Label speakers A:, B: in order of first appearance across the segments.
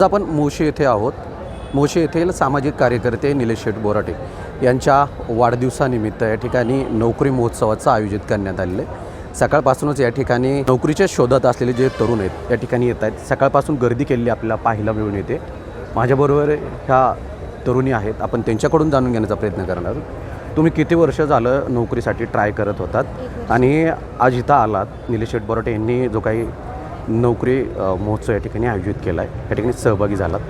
A: आज आपण मोशी येथे आहोत. मोशी येथील सामाजिक कार्यकर्ते निलेश शेठ बोराटे यांच्या वाढदिवसानिमित्त या ठिकाणी नोकरी महोत्सवाचं आयोजित करण्यात आलेलं आहे. सकाळपासूनच या ठिकाणी नोकरीच्या शोधात असलेले जे तरुण आहेत या ठिकाणी येत आहेत. सकाळपासून गर्दी केलेली आपल्याला पाहायला मिळून येते. माझ्याबरोबर ह्या तरुणी आहेत. आपण त्यांच्याकडून जाणून घेण्याचा प्रयत्न करणार आहोत. तुम्ही किती वर्ष झालं नोकरीसाठी ट्राय करत होतात? आणि आज इथं आलात. निलेश शेठ बोराटे यांनी जो काही नोकरी महोत्सव या ठिकाणी आयोजित केला आहे या ठिकाणी सहभागी झालात.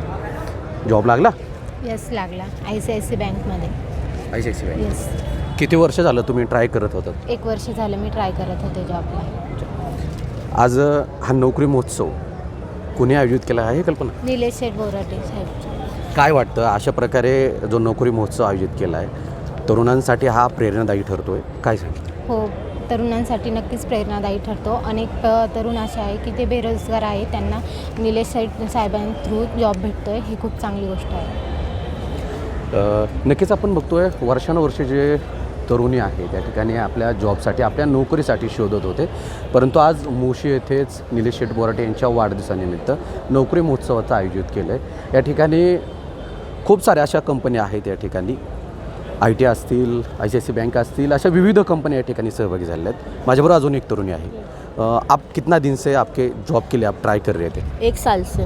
A: जॉब लागला?
B: यस लागला. आय सी आय सी बँकमध्ये
A: आय सी आय
B: येस
A: किती वर्ष झालं तुम्ही ट्राय करत होतात?
B: एक वर्ष झालं मी ट्राय करत होते जॉबला
A: आज हा नोकरी महोत्सव कुणी आयोजित केला आहे कल्पना?
B: निलेश शेठ बोराटे साहेब.
A: काय वाटतं? अशा प्रकारे जो नोकरी महोत्सव आयोजित केला आहे तरुणांसाठी हा प्रेरणादायी ठरतो आहे काय सांग
B: हो तरुणांसाठी नक्कीच प्रेरणादायी ठरतो. अनेक तरुण असे आहे की ते बेरोजगार आहे त्यांना निलेश साहेब साहेबांथ्रू जॉब भेटतो आहे ही खूप चांगली गोष्ट आहे.
A: नक्कीच आपण बघतो आहे वर्षानुवर्षे जे तरुणी आहे त्या ठिकाणी आपल्या जॉबसाठी आपल्या नोकरीसाठी शोधत होते. परंतु आज मुशी येथेच निलेश शेठ बोराटे यांच्या वाढदिवसानिमित्त नोकरी महोत्सवाचं आयोजित केलं आहे या ठिकाणी खूप साऱ्या अशा कंपन्या आहेत या ठिकाणी. आय टी असतील I C I C bank असतील अशा विविध कंपन्या या ठिकाणी सहभागी झालेल्या आहेत. माझ्याबरोबर अजून एक तरुणी आहे. आप कितना दिन से आपके जॉब के लिए आप ट्राई कर रहे थे?
C: एक साल से।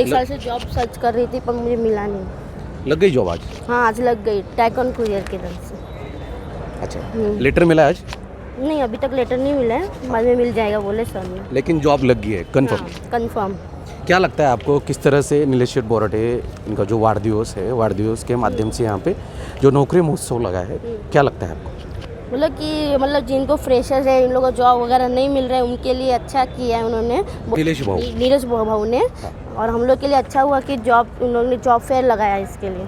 C: एक साल से जॉब सर्च कर रही थी पर मुझे मिला नहीं।
A: लग गई जॉब आज?
C: हाँ आज लग गई। टैक ऑन कुरियर की तरफ से।
A: अच्छा। लेटर मिला आज?
C: नहीं अभी तक लेटर नहीं मिला है। बाद में मिल जाएगा बोले सर ने।
A: लेकिन जॉब लग गई है कन्फर्म
C: कंफर्म
A: क्या लगता है आपको किस तरह से नीलेश बोराटे इनका जो वारदिवस है वारदिवस के माध्यम से यहाँ पे जो नौकरी महोत्सव लगा है क्या लगता है आपको?
C: मतलब कि मतलब जिनको फ्रेशर्स है इन लोगों को जॉब वगैरह नहीं मिल रहा है उनके लिए अच्छा किया है उन्होंने।
A: नीलेश भाऊ
C: नीरज भाऊ ने। और हम लोग के लिए अच्छा हुआ कि जॉब उन लोगों ने जॉब फेयर लगाया इसके लिए।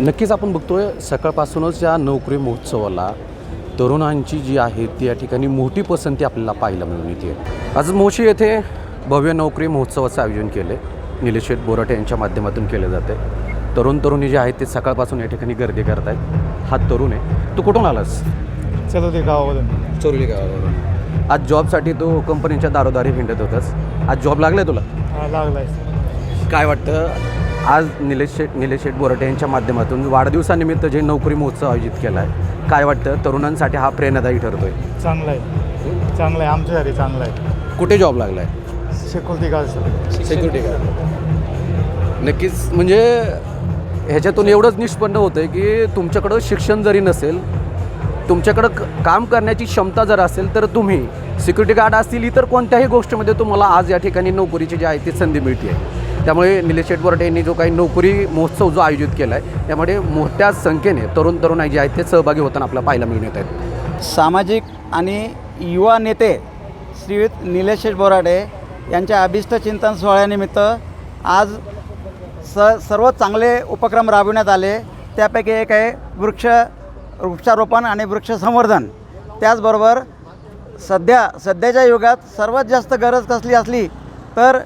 A: नक्कीच आपण बघतोय सकाळपासूनच या नोकरी महोत्सवाला तरुणांची जी आहे ती या ठिकाणी मोठी पसंती आपल्याला पाहायला मिळून येते. आज मोशी येथे भव्य नोकरी महोत्सवाचं आयोजन केलं आहे निलेश शेठ बोराटे यांच्या माध्यमातून केलं जाते तरुण तरुणी जे आहेत ते सकाळपासून या ठिकाणी गर्दी करत आहेत हा तरुण आहे. तू कुठून आलास?
D: चलो ते गावामधून
A: चोरली गावाला आज जॉबसाठी तू कंपनीच्या दारोदारी हिंडत होतास. आज जॉब लागलाय तुला?
D: हा लागलाय.
A: काय वाटतं? आज निलेश शेठ निलेश शेठ बोराटे यांच्या माध्यमातून वाढदिवसानिमित्त जे नोकरी महोत्सव आयोजित केला आहे काय वाटतं? तरुणांसाठी हा प्रेरणादायी ठरतोय.
D: चांगलं आहे. चांगलं आहे. आमच्यासाठी चांगलं आहे.
A: कुठे जॉब लागलाय?
D: सेक्युरिटी गार्ड
A: सिक्युरिटी गार्ड नक्कीच म्हणजे ह्याच्यातून एवढंच निष्पन्न होतं आहे की तुमच्याकडं शिक्षण जरी नसेल तुमच्याकडं क- काम करण्याची क्षमता जर असेल तर तुम्ही सिक्युरिटी गार्ड असतील इतर कोणत्याही गोष्टीमध्ये तुम्हाला आज या ठिकाणी नोकरीची जी आहे ती संधी मिळते त्यामुळे निलेश शेठ यांनी जो काही नोकरी महोत्सव जो आयोजित केला आहे त्यामुळे मोठ्या संख्येने तरुण तरुणाई जे आहेत ते सहभागी होताना आपल्याला पाहायला मिळून येत आहेत.
E: सामाजिक आणि युवा नेते श्रीयुत निलेश बोराडे यांच्या अभिष्ट चिंतन सोहळ्यानिमित्त आज स सर्व चांगले उपक्रम राबविण्यात आले. त्यापैकी एक आहे वृक्ष वृक्षारोपण आणि वृक्ष संवर्धन त्याचबरोबर सध्या सध्याच्या युगात सर्वात जास्त गरज कसली असली तर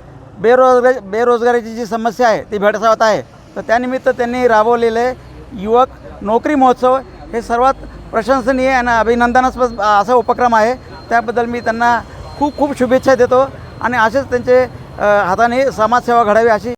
E: बेरोजगार बेरोजगारीची जी समस्या आहे ती भेडसावत आहे. तर त्यानिमित्त त्यांनी राबवलेले युवक नोकरी महोत्सव हे सर्वात प्रशंसनीय आणि अभिनंदनास्पद असा उपक्रम आहे. त्याबद्दल मी त्यांना खूप खूप शुभेच्छा देतो आणि असेच त्यांचे हाताने समाजसेवा घडावी अशी